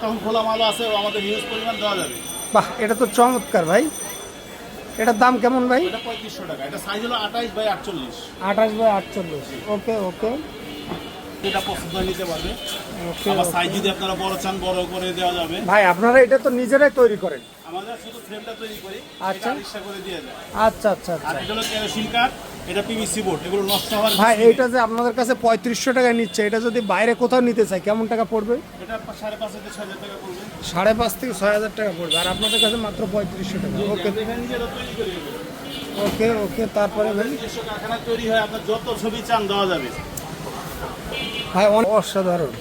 তখন খোলা মালও আছে আমাদের হিউজ পরিমাণ দেওয়া যাবে। বাহ এটা তো চমৎকার ভাই। এটার দাম কেমন ভাই? এটা পঁয়ত্রিশশো টাকা। এটা সাইজ হলো আঠাশ বাই আটচল্লিশ। আঠাশ বাই আটচল্লিশ। ওকে ওকে। এটা পছন্দ নিতে পারবে। আবার সাইজ যদি আপনারা বড় চান বড় করে দেওয়া যাবে। ভাই আপনারা এটা তো নিজেরাই তৈরি করেন। আমাদের শুধু ফ্রেমটা তৈরি করি আচ্ছা। এটা করে দিয়ে আচ্ছা আচ্ছা আচ্ছা। এটা হলো কেরোসিন কাঠ এটা পিভিসি বোর্ড এগুলো নষ্ট হওয়ার ভাই। এইটা যে আপনাদের কাছে পঁয়ত্রিশশো টাকা নিচ্ছে এটা যদি বাইরে কোথাও নিতে চাই কেমন টাকা পড়বে? এটা সাড়ে পাঁচ থেকে ছয় হাজার টাকা পড়বে। সাড়ে পাঁচ থেকে ছয় হাজার টাকা পড়বে আর আপনাদের কাছে মাত্র পঁয়ত্রিশশো টাকা। ওকে এখানে নিজেরা তৈরি করি ওকে ওকে তারপরে ভাই? কারখানা তৈরি হয় আপনার যত ছবি চান দেওয়া যাবে। ভাই অনেক অসাধারণ।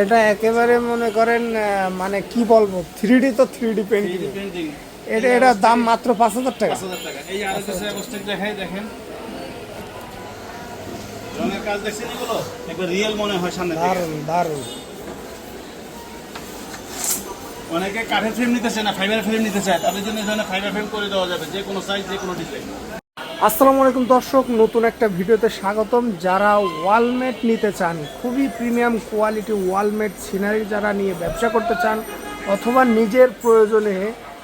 এটা একেবারে মনে করেন মানে কি বলব থ্রি ডি তো থ্রি ডি পেন্টিং এটা এটার দাম মাত্র পাঁচ হাজার টাকা। এই দেখাই দেখেন। রঙের কাজ দেখছেন এগুলো? একবার রিয়েল মনে হয় সামনে থেকে। দারুণ দারুণ। অনেকে কাঠের ফ্রেম নিতে চায় না ফাইবার ফ্রেম নিতে চায়। তাদের জন্য ধরনের ফাইবার ফ্রেম করে দেওয়া যাবে যে কোনো সাইজ যে কোনো ডিজাইন আসসালামু আলাইকুম দর্শক নতুন একটা ভিডিওতে স্বাগতম। যারা ওয়ালমেট নিতে চান খুবই প্রিমিয়াম কোয়ালিটি ওয়ালমেট সিনারি যারা নিয়ে ব্যবসা করতে চান অথবা নিজের প্রয়োজনে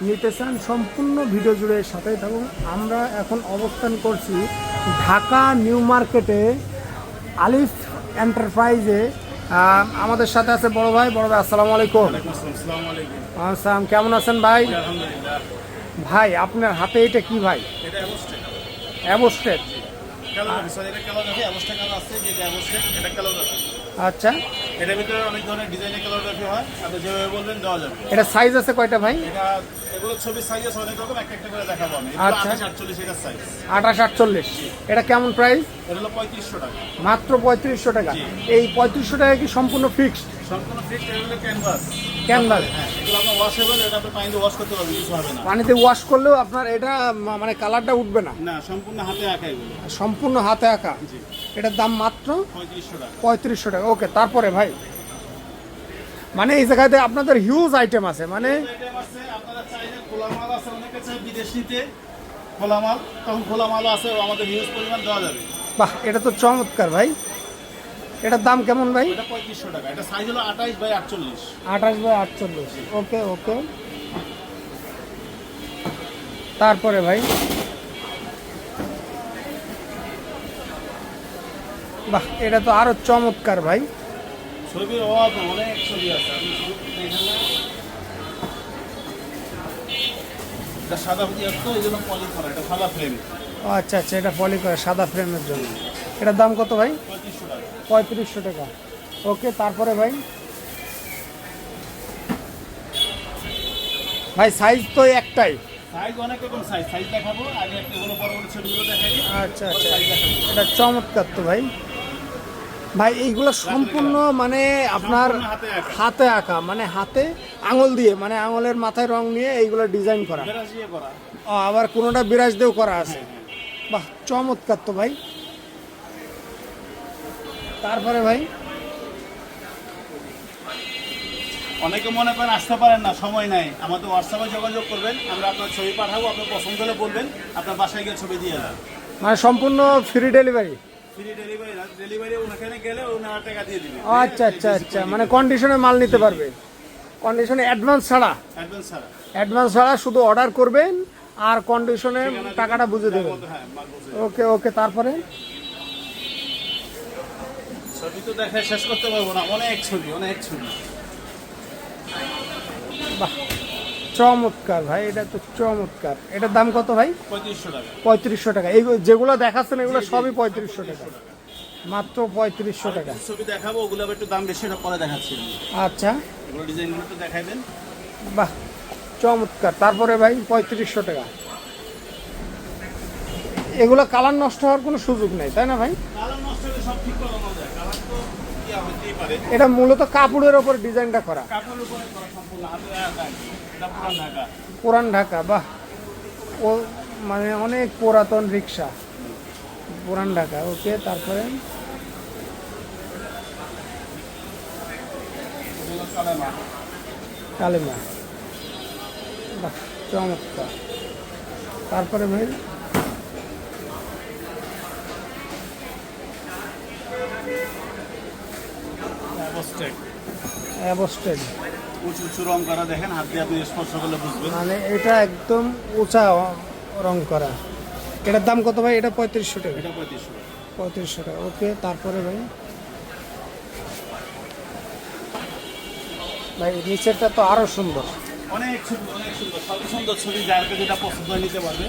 নিতে চান সম্পূর্ণ ভিডিও জুড়ে সাথেই থাকুন। আমরা এখন অবস্থান করছি ঢাকা নিউ মার্কেটে আলিফ এন্টারপ্রাইজে। আমাদের সাথে আছে বড় ভাই। বড় ভাই আসসালামু আলাইকুম। আসসালাম কেমন আছেন ভাই? ভাই আপনার হাতে এটা কি ভাই? এটা ক্যালোগ্রাফি আচ্ছা। এটার ভিতরে অনেক ধরনের ডিজাইনের ক্যালোগ্রাফি হয় আপনি যেভাবে বলবেন দেওয়া যাবে। এটা সাইজ আছে কয়টা ভাই? এটা এগুলো ছবির সাইজ আছে অনেক রকম একটা একটা করে দেখাবো আমি। আচ্ছা। এটা সাইজ কেমন প্রাইস এটা হলো পঁয়ত্রিশশো টাকা। মাত্র পঁয়ত্রিশশো টাকা। এই পঁয়ত্রিশশো টাকা কি সম্পূর্ণ ফিক্সড সম্পূর্ণ ক্যানভাস ক্যানভাস। হ্যাঁ আপনি পানিতে ওয়াশ করতে হবে পানিতে ওয়াশ করলেও আপনার এটা মানে কালারটা উঠবে না। না সম্পূর্ণ হাতে আঁকা সম্পূর্ণ হাতে আঁকা। এটার দাম মাত্র পঁয়ত্রিশশো টাকা। ওকে তারপরে ভাই মানে এই জায়গাতে আপনাদের হিউজ আইটেম আছে মানে বাহ এটা তো চমৎকার ভাই। এটার দাম কেমন ভাই? এটা পঁয়ত্রিশশো টাকা। এটা সাইজ হলো আঠাইশ বাই আটচল্লিশ। আঠাশ বাই আটচল্লিশ। ওকে ওকে। তারপরে ভাই? বাহ এটা তো আরও চমৎকার ভাই। ছবির অভাব অনেক ছবি আছে। সাদা আচ্ছা আচ্ছা এটা পলি করে সাদা ফ্রেমের জন্য। এটার দাম কত ভাই? পঁয়ত্রিশশো টাকা। পঁয়ত্রিশশো টাকা। ওকে তারপরে ভাই? ভাই সাইজ তো একটাই। সাইজ অনেক রকম সাইজ সাইজ দেখাবো আগে একটা এগুলো বড় বড় ছবিগুলো দেখাই আচ্ছা আচ্ছা। এটা চমৎকার তো ভাই। ভাই এইগুলো সম্পূর্ণ মানে আপনার হাতে আঁকা। মানে হাতে আঙুল দিয়ে মানে আঙুলের মাথায় রং নিয়ে এইগুলো ডিজাইন করা। আবার কোনোটা বিরাজ দিয়েও করা আছে। বাহ চমৎকার তো ভাই। তারপরে ভাই? অনেকে মনে করেন আসতে পারেন না সময় নাই। আমাদের হোয়াটসঅ্যাপে যোগাযোগ করবেন আমরা আপনার ছবি পাঠাবো আপনার পছন্দ হলে বলবেন আপনার বাসায় গিয়ে ছবি দিয়ে দেন। মানে সম্পূর্ণ free delivery free delivery delivery ওখানে গেলে ওনার টাকা দিয়ে দিবে। আচ্ছা আচ্ছা আচ্ছা মানে কন্ডিশনে মাল নিতে পারবে। কন্ডিশনে অ্যাডভান্স ছাড়া? অ্যাডভান্স ছাড়া। অ্যাডভান্স ছাড়া শুধু অর্ডার করবেন আর কন্ডিশনে টাকাটা বুঝে দেবেন। হ্যাঁ। ওকে ওকে তারপরে? ছবি তো দেখে শেষ করতে পারব না। অনেক ছবি অনেক ছবি। বাহ চমৎকার ভাই এটা তো চমৎকার। এটার দাম কত ভাই? পঁয়ত্রিশশো টাকা। পঁয়ত্রিশশো টাকা। এই যেগুলো দেখাচ্ছেন এগুলো সবই পঁয়ত্রিশশো টাকা। মাত্র পঁয়ত্রিশশো টাকা। ছবি দেখাবো ওগুলো একটু দাম বেশি পরে দেখাচ্ছি। আচ্ছা। এগুলো ডিজাইনগুলো তো দেখাই বাহ চমৎকার। তারপরে ভাই পঁয়ত্রিশশো টাকা। এগুলো কালার নষ্ট হওয়ার কোনো সুযোগ নেই তাই না ভাই? কালার নষ্ট হলে সব ঠিক করানো যায় কালার তো কি হতেই পারে এটা মূলত কাপড়ের ওপর ডিজাইনটা করা। পুরান ঢাকা বাহ। ও মানে অনেক পুরাতন রিক্সা। পুরান ঢাকা ওকে তারপরে? কালেমা। বাহ চমৎকার। তারপরে ভাই? অ্যাবস্টেড উঁচু উঁচু রং করা দেখেন হাত দিয়ে আপনি স্পর্শ করলে বুঝবেন। মানে এটা একদম উঁচা রং করা। এটার দাম কত ভাই? এটা পঁয়ত্রিশশো টাকা। এটা পঁয়ত্রিশশো পঁয়ত্রিশশো টাকা। ওকে তারপরে ভাই? ভাই নিচেরটা তো আরও সুন্দর। অনেক ছবি অনেক সুন্দর সুন্দর ছবি যেটা পছন্দ নিতে পারবে।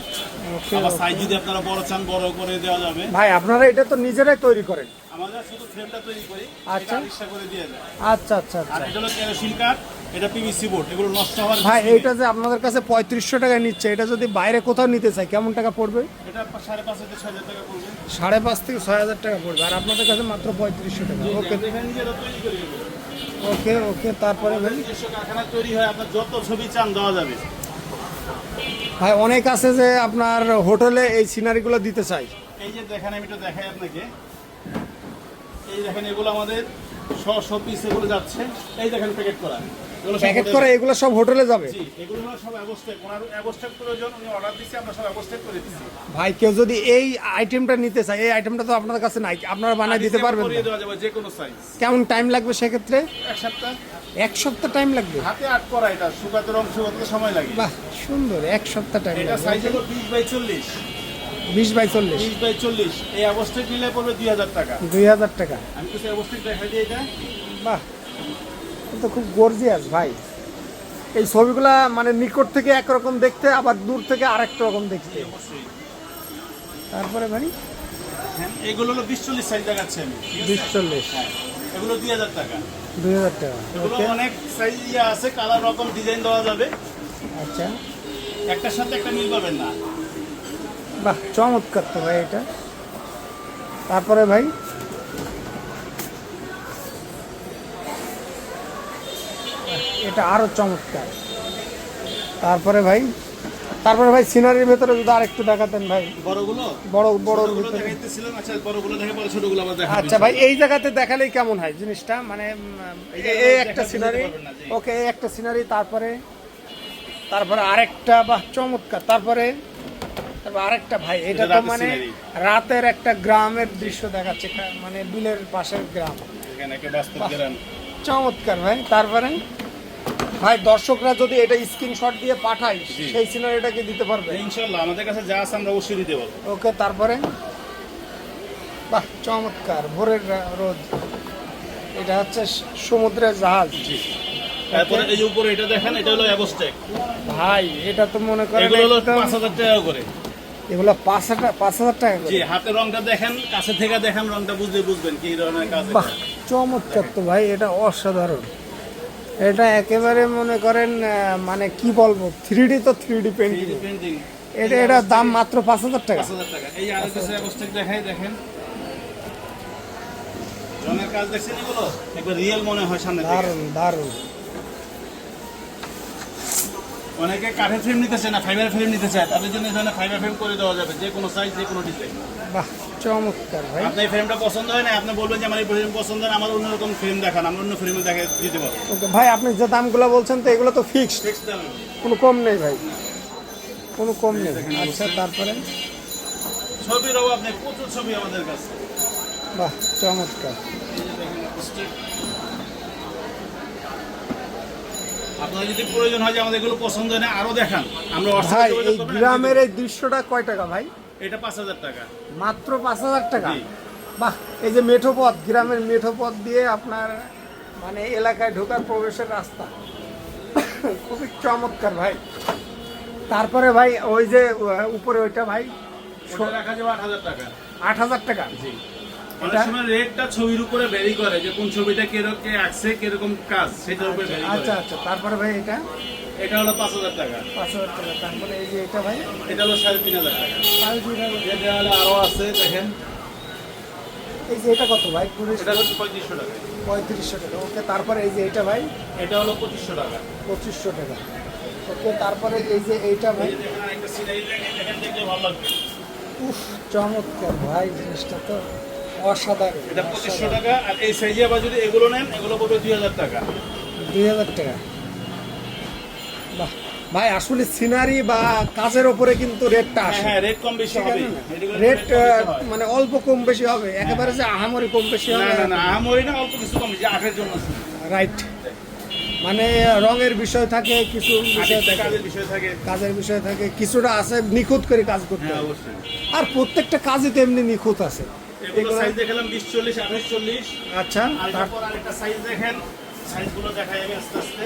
আবার সাইজ যদি আপনারা বড় চান বড় করে দেওয়া যাবে। ভাই আপনারা এটা তো নিজেরাই তৈরি করেন। আমাদের শুধু ফ্রেমটা তৈরি করি আচ্ছা। করে দিয়ে যায় আচ্ছা আচ্ছা আচ্ছা। এটা হলো কেরোসিন কাঠ এটা পিভিসি বোর্ড এগুলো নষ্ট হওয়ার ভাই এইটা যে আপনাদের কাছে পঁয়ত্রিশশো টাকায় নিচ্ছে এটা যদি বাইরে কোথাও নিতে চাই কেমন টাকা পড়বে? এটা সাড়ে পাঁচ থেকে ছয় হাজার টাকা পড়বে। সাড়ে পাঁচ থেকে ছয় হাজার টাকা পড়বে আর আপনাদের কাছে মাত্র পঁয়ত্রিশশো টাকা। ওকে। ওকে ওকে তারপরে ভাই। কারখানা তৈরি হয় আপনার যত ছবি চান দেওয়া যাবে। ভাই অনেক আছে যে আপনার হোটেলে এই সিনারিগুলো দিতে চাই এই যে দেখেন আমি একটু দেখাই আপনাকে। এই দেখেন এগুলো আমাদের শ শ পিস এগুলো যাচ্ছে। এই দেখেন প্যাকেট করা। প্যাকেট করে এগুলো সব হোটেলে যাবে? জি এগুলো সব অ্যাবস্টেক ওনার প্রয়োজন উনি অর্ডার দিচ্ছে আমরা সব অ্যাবস্টেক করে দিচ্ছি ভাই কেউ যদি এই আইটেমটা নিতে চায় এই আইটেমটা তো আপনাদের কাছে নাই আপনারা বানায় দিতে পারবেন করিয়ে দেওয়া যাবে যে কোনো সাইজ কেমন টাইম লাগবে সেক্ষেত্রে? এক সপ্তাহ। এক সপ্তাহ টাইম লাগবে। হাতে আট করা এটা শুকাতে রং শুকাতে সময় লাগে। বাহ সুন্দর এক সপ্তাহ টাইম এটা সাইজ হলো বিশ বাই চল্লিশ। বিশ বাই চল্লিশ। বিশ বাই চল্লিশ। এই অ্যাবস্টেক নিলে পড়বে দুই হাজার টাকা। দুই হাজার টাকা। আমি কিছু অ্যাবস্টেক দেখাই দিই এটা। বাহ। তো খুব গর্জিয়াস ভাই। এই ছবিগুলা মানে নিকট থেকে একরকম দেখতে আবার দূর থেকে আরেক রকম দেখতে। তারপরে ভাই? হ্যাঁ এগুলো হলো বিশ চল্লিশ সাইজ দেখাচ্ছি আমি? বিশ চল্লিশ। হ্যাঁ এগুলো দুই হাজার টাকা। দুই হাজার টাকা। এগুলো অনেক সাইজ ইয়ে আছে কালার রকম ডিজাইন দেওয়া যাবে। আচ্ছা। একটার সাথে একটা মিল পাবেন না। বাহ চমৎকার তো ভাই এটা। তারপরে ভাই? এটা আরও চমৎকার। তারপরে ভাই? তারপরে ভাই সিনারির ভেতরে যদি আর একটু দেখাতেন ভাই। বড়গুলো? বড় বড় আচ্ছা আচ্ছা ভাই এই জায়গাতে দেখালেই কেমন হয় জিনিসটা? মানে এই একটা সিনারি। ওকে এই একটা সিনারি তারপরে? তারপরে আরেকটা বাহ চমৎকার। তারপরে? তারপর আরেকটা ভাই এটা তো মানে রাতের একটা গ্রামের দৃশ্য দেখাচ্ছে মানে বিলের পাশের গ্রাম। চমৎকার ভাই। তারপরে? ভাই দর্শকরা যদি এটা স্ক্রিনশট দিয়ে পাঠায়। সেই দিতে পারবে? ইনশাল্লাহ আমাদের কাছে যা আছে আমরা অবশ্যই দিতে পারব। ওকে তারপরে? বাহ চমৎকার। ভোরের রোদ। এটা হচ্ছে সমুদ্রের জাহাজ। তারপরে এই উপরে এটা দেখেন এটা হলো অ্যাবস্টেক ভাই এটা তো মনে করেন এগুলো হলো একদম- পাঁচ হাজার টাকা করে। এগুলো পাঁচ হাজার পাঁচ হাজার টাকা। জি হাতের রংটা দেখেন কাছে থেকে দেখেন রংটা বুঝলে বুঝবেন কি ধরনের কাজ বাহ চমৎকার তো ভাই এটা অসাধারণ। এটা একেবারে মনে করেন মানে কি বলব থ্রি ডি তো থ্রি ডি পেন্টিং 3D এটা এটার দাম মাত্র পাঁচ হাজার টাকা। এই দেখাই দেখেন। রঙের কাজ দেখছেন এগুলো? একবার রিয়েল মনে হয় সামনে দারুণ দারুণ। অনেকে কাঠের ফ্রেম নিতে চায় না ফাইবার ফ্রেম নিতে চায় তাদের জন্য ধরনের ফাইবার ফ্রেম করে দেওয়া যাবে যে কোনো সাইজ যে কোনো ডিজাইন বাহ চমৎকার ভাই। আপনার এই ফ্রেমটা পছন্দ হয় না? আপনি বলবেন যে আমার এই ফ্রেম পছন্দ হয় না আমার অন্যরকম ফ্রেম দেখান আমরা অন্য ফ্রেমে দেখে দিতে পারব। ওকে ভাই আপনি যে দামগুলো বলছেন তো এগুলো তো ফিক্সড ফিক্স দাম। কোনো কম নেই ভাই। কোনো কম নেই। আচ্ছা তারপরে? ছবির অভাব আপনি প্রচুর ছবি আমাদের কাছে। বাহ চমৎকার এই যে দেখেন stick। আপনার যদি প্রয়োজন হয় যে আমাদের এগুলো পছন্দ হয় না আরও দেখান। আমরা ভাই এই গ্রামের এই দৃশ্যটা কয় টাকা ভাই? এটা পাঁচ হাজার টাকা। মাত্র পাঁচ হাজার টাকা? বাহ এই যে মেঠো পথ গ্রামের মেঠো পথ দিয়ে আপনার মানে এলাকায় ঢোকার প্রবেশের রাস্তা। খুবই চমৎকার ভাই। তারপরে ভাই ওই যে উপরে ওইটা ভাই আট হাজার টাকা। আট হাজার টাকা? জি। অনেক সময় রেটটা ছবির উপরে ভ্যারি করে যে কোন ছবিটা কীরকম আঁকছে কীরকম কাজ সেটার উপরে আচ্ছা করে আচ্ছা। তারপরে ভাই এটা? এটা হলো পাঁচ হাজার টাকা। পাঁচ হাজার টাকা। তারপরে এই যে এটা ভাই? এটা হলো সাড়ে তিন হাজার টাকা। সাড়ে তিন হাজার। যে দেওয়ালে আরও আছে দেখেন। এই যে এটা কত ভাই? এটা হচ্ছে পঁয়ত্রিশশো টাকা। পঁয়ত্রিশশো টাকা। ওকে তারপরে এই যে এটা ভাই? এটা হলো পঁচিশশো টাকা। পঁচিশশো টাকা। ওকে তারপরে এই যে এইটা ভাই? একটা সিনারি দেখেন দেখেন দেখলে ভালো লাগবে। উফ চমৎকার ভাই জিনিসটা তো। অসাধারণ এটা পঁচিশশো টাকা আর এই সাইজে আবার যদি এগুলো নেন এগুলো পড়বে দুই হাজার টাকা। দুই হাজার টাকা। বাহ ভাই আসলে সিনারি বা কাজের ওপরে কিন্তু রেটটা হ্যাঁ আসে। হ্যাঁ রেট কম বেশি হবে রেট মানে অল্প কম বেশি হবে। একেবারে যে আহামরি কম বেশি হবে। না না আহামরি না অল্প কিছু কম যে আঠের জন্য রাইট মানে রঙের বিষয় থাকে কিছু বিষয় থাকে। কাজের বিষয় থাকে। কাজের বিষয় থাকে। কিছুটা আছে নিখুঁত করে কাজ করতে হ্যাঁ অবশ্যই। আর প্রত্যেকটা কাজই তো এমনি নিখুঁত আছে। এগুলো সাইজ দেখালাম বিশ চল্লিশ আঠাশ চল্লিশ। আচ্ছা তারপর আরেকটা সাইজ দেখেন সাইজগুলো দেখা যাবে আস্তে আস্তে।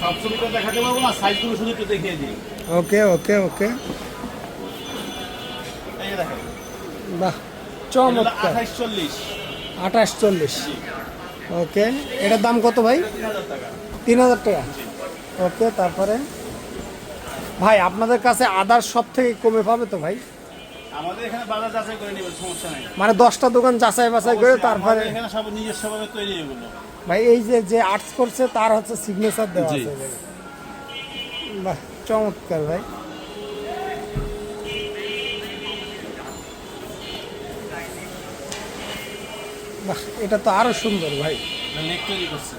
সব ছবিটা দেখাতে পারব না সাইজগুলো শুধু একটু দেখিয়ে দিই। ওকে ওকে ওকে। এই যে দেখেন। বাহ চমৎকার। আঠাশ চল্লিশ। আঠাশ চল্লিশ। ওকে এটার দাম কত ভাই? তিন হাজার টাকা। ওকে তারপরে? ভাই আপনাদের কাছে আদার সব থেকে কমে পাবে তো ভাই? আমাদের এখানে বাজার যাচাই করে নেবেন সমস্যা নাই। মানে দশটা দোকান যাচাই বাছাই করে তারপরে এখানে সব নিজস্বভাবে তৈরি এগুলো। ভাই এই যে যে আর্টস করছে তার হচ্ছে সিগনেচার দেওয়া। আছে। বাহ চমৎকার ভাই। বাহ এটা তো আরও সুন্দর ভাই। লেক তৈরি করছে।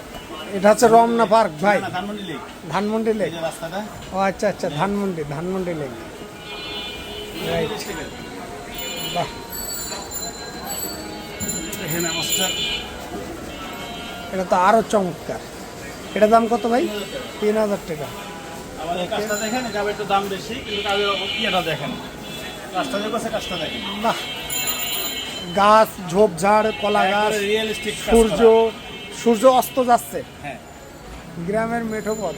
এটা হচ্ছে রমনা পার্ক ভাই। ধানমন্ডি লেক ধানমন্ডি লেক রাস্তাটা। ও আচ্ছা আচ্ছা ধানমন্ডি ধানমন্ডি লেক. বাহ এটা তো আরও চমৎকার। এটা দাম কত ভাই? তিন হাজার টাকা। দেখেন এটা একটু দাম বেশি কিন্তু ইয়েটা দেখেন। কাজটা যে কাজটা দেখেন। বাহ। গাছ ঝোপঝাড় কলা গাছ সূর্য সূর্য অস্ত যাচ্ছে। হ্যাঁ। গ্রামের মেঠো পথ।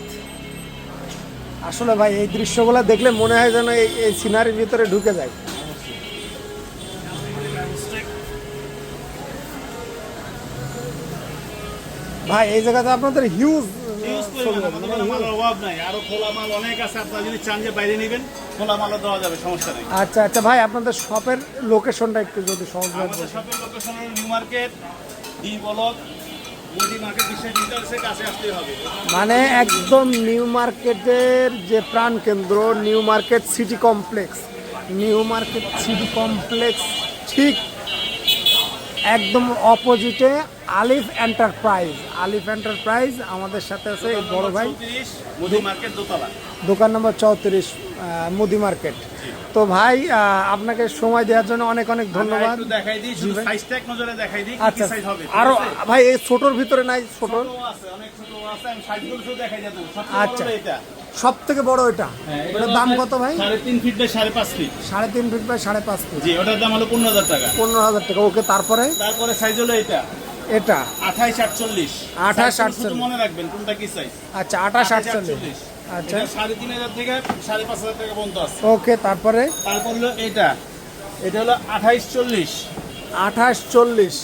আসলে ভাই এই দৃশ্যগুলো দেখলে মনে হয় যেন এই এই সিনারির ভিতরে ঢুকে যায়। ভাই এই জায়গাতে আপনাদের হিউজ ইউজ আমাদের অভাব নাই। আরও খোলা মাল অনেক আছে আপনারা যদি চান যে বাইরে নেবেন খোলা মালও দেওয়া যাবে সমস্যা আচ্ছা আচ্ছা ভাই আপনাদের শপের লোকেশনটা একটু যদি বলেন। শপের location new market D block মানে একদম নিউ মার্কেটের যে প্রাণ কেন্দ্র new market city complex. New market city complex ঠিক একদম অপোজিটে আলিফ এন্টারপ্রাইজ। আলিফ এন্টারপ্রাইজ আমাদের সাথে আছে বড় ভাই। মুদি মার্কেট দোতলা। দোকান নম্বর চৌত্রিশ মুদি মার্কেট। তো ভাই আপনাকে সময় দেওয়ার জন্য অনেক অনেক ধন্যবাদ। দেখাই দিই শুধু ভাই। সাইজটা এক নজরে দেখাই দিই কি আচ্ছা সাইজ হবে আরও ভাই এই ছোটোর ভিতরে নাই ছোট ছোট আছে অনেক ছোট আছে আমি সাইজগুলো শুধু দেখাই যাব আচ্ছা। এটা। সব থেকে বড় এটা? হ্যাঁ, এটার দাম কত ভাই? সাড়ে তিন ফিট বাই সাড়ে পাঁচ ফিট সাড়ে তিন ফিট বাই সাড়ে পাঁচ ফিট জি ওটার দাম হলো পনেরো হাজার টাকা। পনেরো হাজার টাকা ওকে তারপরে? তারপরে সাইজ হলো এটা। এটা? আঠাইশ আটচল্লিশ। 28 Size শুধু 48 মনে রাখবেন কোনটা কি সাইজ আচ্ছা আঠাশ আটচল্লিশ। আচ্ছা। সাড়ে তিন হাজার থেকে সাড়ে পাঁচ হাজার টাকা পর্যন্ত আছে। ওকে তারপরে? তারপর হলো এটা। এটা হলো আঠাইশ চল্লিশ। আঠাশ চল্লিশ।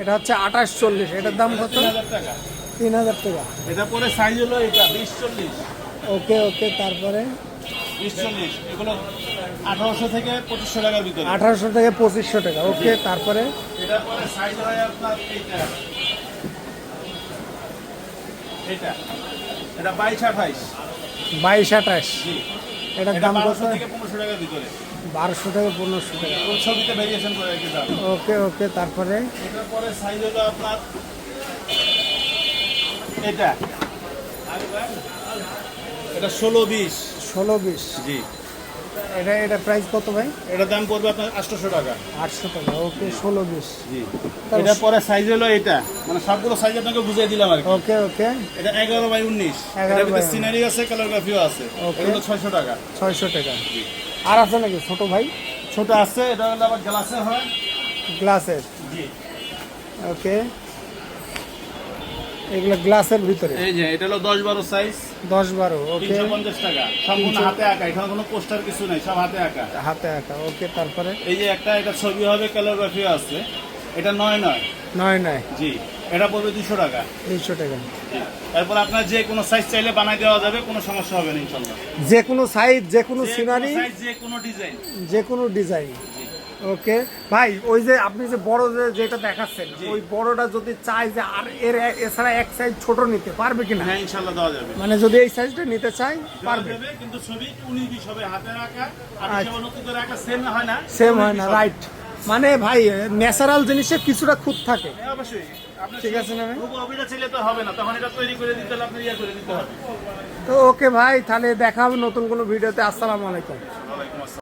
এটা হচ্ছে আঠাশ চল্লিশ। এটার দাম কত? টাকা। তিন হাজার টাকা। এটা পরে সাইজ হলো এটা বিশ চল্লিশ। ওকে ওকে তারপরে? আঠারোশো থেকে পঁচিশশো টাকার ভিতরে। আঠারোশো থেকে পঁচিশশো টাকা। ওকে তারপরে? এটা পরে সাইজ হয় আপনার এইটা। এটা এটা বাইশ আঠাইশ। বাইশ আঠাশ জি। এটার দাম কত? থেকে পনেরোশো টাকার ভিতরে। বারোশো থেকে পনেরোশো টাকা। ওই ছবিতে ভেরিয়েশন করে রেখে ওকে ওকে তারপরে? এটার পরে সাইজ হলো আপনার এটা। এটা ষোলো বিশ। ষোলো বিশ। জি। এটা এটা প্রাইস কত ভাই? এটা দাম পড়বে আপনার আটশোশো টাকা। আটশো টাকা ওকে ষোলো বিশ। জি। এটা পরে সাইজ হলো এটা। মানে সবগুলো সাইজ আপনাকে বুঝিয়ে দিলাম আর কি। ওকে ওকে। এটা এগারো বাই উনিশ। 11 এটার ভিতরে সিনারি আছে ক্যালোগ্রাফিও আছে. এগুলো ছয়শো টাকা। ছয়শো টাকা। জি। আর আছে নাকি ছোট ভাই? ছোট আছে এটা হলো আবার গ্লাসে হয়। গ্লাসের জি। ওকে। এগুলো গ্লাসের ভিতরে। এই যে এটা হলো দশ বারো সাইজ দশ বারো ওকে তিনশো পঞ্চাশ টাকা। সম্পূর্ণ হাতে আঁকা এখানে কোনো পোস্টার কিছু নেই সব হাতে আঁকা। হাতে আঁকা ওকে তারপরে? এই যে একটা এটা ছবি হবে ক্যালোগ্রাফিও আছে। এটা নয় নয়। নয় নয়। জি এটা পড়বে দুশো টাকা। তিনশো টাকা। জি তারপর আপনার যে কোনো সাইজ চাইলে বানাই দেওয়া যাবে কোনো সমস্যা হবে না ইনশাল্লাহ। যে কোনো সাইজ যে কোনো যে কোনো সিনারি সাইজ যে কোনো ডিজাইন যে কোনো ডিজাইন ওকে। ভাই ওই যে আপনি যে বড় যে যেটা দেখাচ্ছেন ওই বড়টা যদি চাই যে আর এর এছাড়া এক সাইজ ছোট নিতে পারবে কিনা? হ্যাঁ ইনশাল্লাহ দেওয়া যাবে। মানে যদি এই সাইজটা নিতে চাই পারবে। কিন্তু ছবি উনিশ বিশ হবে হাতে রাখা? আর আচ্ছা। হিসেবে করে রাখা সেম হয় না সেম হয় না রাইট মানে ভাই ন্যাচারাল জিনিসের কিছুটা খুঁত থাকে। হ্যাঁ, অবশ্যই। ঠিক আছে না তো ইয়ে তো ওকে ভাই তাহলে দেখা হবে নতুন কোনো ভিডিওতে। আসসালামু আলাইকুম।